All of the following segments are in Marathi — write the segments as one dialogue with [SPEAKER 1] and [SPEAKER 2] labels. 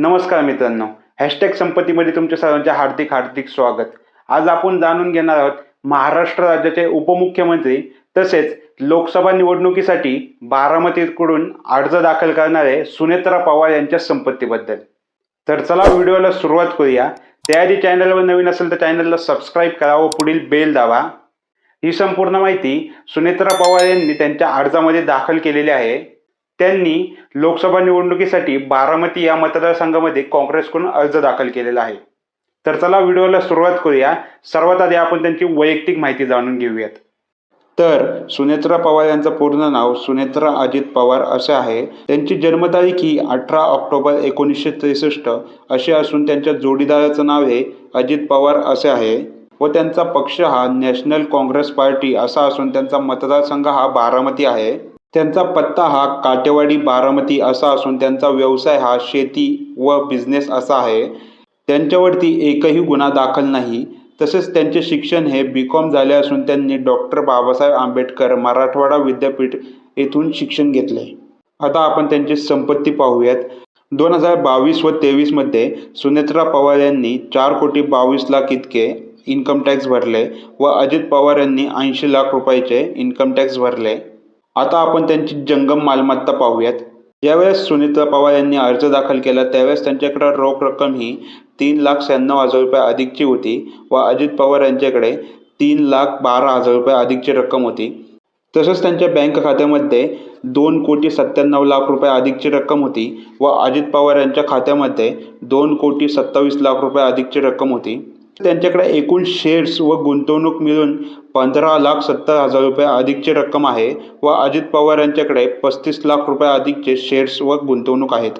[SPEAKER 1] नमस्कार मित्रांनो. हॅशटॅग संपत्तीमध्ये तुमच्या सर्वांचे हार्दिक हार्दिक स्वागत. आज आपण जाणून घेणार आहोत महाराष्ट्र राज्याचे उपमुख्यमंत्री तसेच लोकसभा निवडणुकीसाठी बारामतीकडून अर्ज दाखल करणारे सुनेत्रा पवार यांच्या संपत्तीबद्दल. तर चला व्हिडिओला सुरुवात करूया. त्याआधी चॅनलवर नवीन असेल तर चॅनलला सबस्क्राईब करा व पुढील बेल दाबा. ही संपूर्ण माहिती सुनेत्रा पवार यांनी त्यांच्या अर्जामध्ये दाखल केलेली आहे. त्यांनी लोकसभा निवडणुकीसाठी बारामती या मतदारसंघामध्ये काँग्रेसकडून अर्ज दाखल केलेला आहे. तर चला व्हिडिओला सुरुवात करूया. सर्वात आधी आपण त्यांची वैयक्तिक माहिती जाणून घेऊयात. तर सुनेत्रा पवार यांचं पूर्ण नाव सुनेत्रा अजित पवार असे आहे. त्यांची जन्मतारीख ही अठरा ऑक्टोबर एकोणीसशे त्रेसष्ट अशी असून त्यांच्या जोडीदाराचं नाव हे अजित पवार असे आहे व त्यांचा पक्ष हा नॅशनल काँग्रेस पार्टी असा असून त्यांचा मतदारसंघ हा बारामती आहे. त्यांचा पत्ता हा काटेवाडी बारामती असा असून त्यांचा व्यवसाय हा शेती व बिझनेस असा आहे. त्यांच्यावरती एकही गुन्हा दाखल नाही. तसेच त्यांचे शिक्षण हे बी कॉम झाले असून त्यांनी डॉक्टर बाबासाहेब आंबेडकर मराठवाडा विद्यापीठ येथून शिक्षण घेतले. आता आपण त्यांची संपत्ती पाहूयात. दोन हजार बावीस व तेवीसमध्ये सुनेत्रा पवार यांनी चार कोटी बावीस लाख इतके इन्कम टॅक्स भरले व अजित पवार यांनी ऐंशी लाख रुपयाचे इन्कम टॅक्स भरले. आता आपण त्यांची जंगम मालमत्ता पाहूयात. ज्यावेळेस सुनीता पवार यांनी अर्ज दाखल केला त्यावेळेस त्यांच्याकडे रोख रक्कम ही तीन लाख शहाण्णव हजार रुपये अधिकची होती व अजित पवार यांच्याकडे तीन लाख बारा हजार रुपये अधिकची रक्कम होती. तसंच त्यांच्या बँक खात्यामध्ये दोन कोटी सत्त्याण्णव लाख रुपये अधिकची रक्कम होती व अजित पवार यांच्या खात्यामध्ये दोन कोटी सत्तावीस लाख रुपये अधिकची रक्कम होती. त्यांच्याकडे एकूण शेअर्स व गुंतवणूक मिळून पंधरा लाख सत्तर हजार रुपये अधिकची रक्कम आहे व अजित पवार यांच्याकडे पस्तीस लाख रुपये अधिकचे शेअर्स व गुंतवणूक आहेत.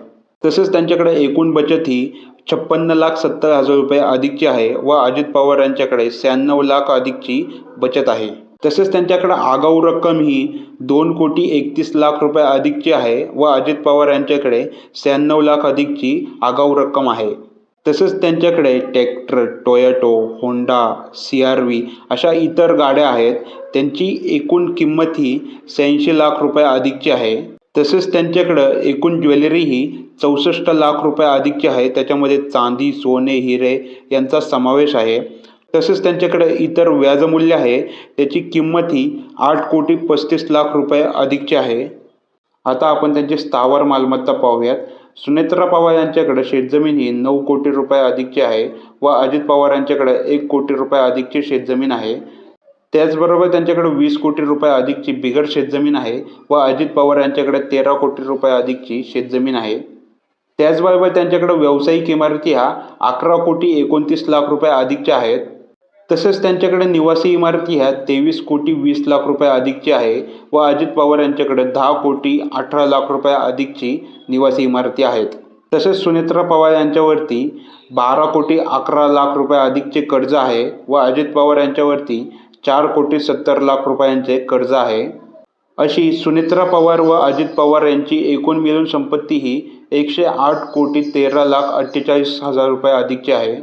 [SPEAKER 1] तसेच त्यांच्याकडे एकूण बचत ही छप्पन्न लाख सत्तर हजार रुपये अधिकची आहे व अजित पवार यांच्याकडे शहाण्णव लाख अधिकची बचत आहे. तसेच त्यांच्याकडे आगाऊ रक्कम ही दोन कोटी एकतीस लाख रुपये अधिकची आहे व अजित पवार यांच्याकडे शहाण्णव लाख अधिकची आगाऊ रक्कम आहे. तसेच त्यांच्याकडे tractor Toyota Honda C R V अशा इतर गाड्या आहेत. त्यांची एकूण किंमत ही शहाऐंशी लाख रुपये अधिकची आहे. तसेच त्यांच्याकडं एकूण ज्वेलरी ही चौसष्ट लाख रुपये अधिकची आहे. त्याच्यामध्ये चांदी सोने हिरे यांचा समावेश आहे. तसेच त्यांच्याकडे इतर व्याजमूल्य आहे. त्याची किंमत ही आठ कोटी पस्तीस लाख रुपये अधिकची आहे. आता आपण त्यांची स्थावर मालमत्ता पाहूयात. सुनेत्रा पवार यांच्याकडे शेतजमीन ही नऊ कोटी रुपये अधिकची आहे व अजित पवार यांच्याकडे एक कोटी रुपये अधिकची शेतजमीन आहे. त्याचबरोबर त्यांच्याकडे वीस कोटी रुपये अधिकची बिगर शेतजमीन आहे व अजित पवार यांच्याकडे तेरा कोटी रुपये अधिकची शेतजमीन आहे. त्याचबरोबर त्यांच्याकडे व्यावसायिक इमारती ह्या अकरा कोटी एकोणतीस लाख रुपये अधिकच्या आहेत. तसेच त्यांच्याकडे निवासी इमारती ह्या तेवीस कोटी वीस लाख रुपये अधिकची आहे व अजित पवार यांच्याकडे दहा कोटी अठरा लाख रुपये अधिकची निवासी इमारती आहेत. तसेच सुनेत्रा पवार यांच्यावरती बारा कोटी अकरा लाख रुपये अधिकचे कर्ज आहे व अजित पवार यांच्यावरती चार कोटी सत्तर लाख रुपयांचे कर्ज आहे. अशी सुनेत्रा पवार व अजित पवार यांची एकूण मिळून संपत्ती ही एकशे आठ कोटी तेरा लाख अठ्ठेचाळीस हजार रुपये अधिकची आहे.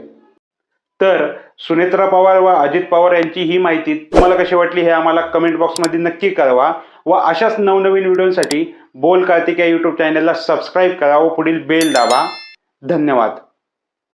[SPEAKER 1] तर सुनेत्रा पवार व अजित पवार यांची ही माहिती तुम्हाला कशी वाटली हे आम्हाला कमेंट बॉक्समध्ये नक्की कळवा. व अशाच नवनवीन व्हिडिओसाठी बोल कार्तिक या यूट्यूब चॅनलला सबस्क्राईब करा व पुढील बेल दाबा. धन्यवाद.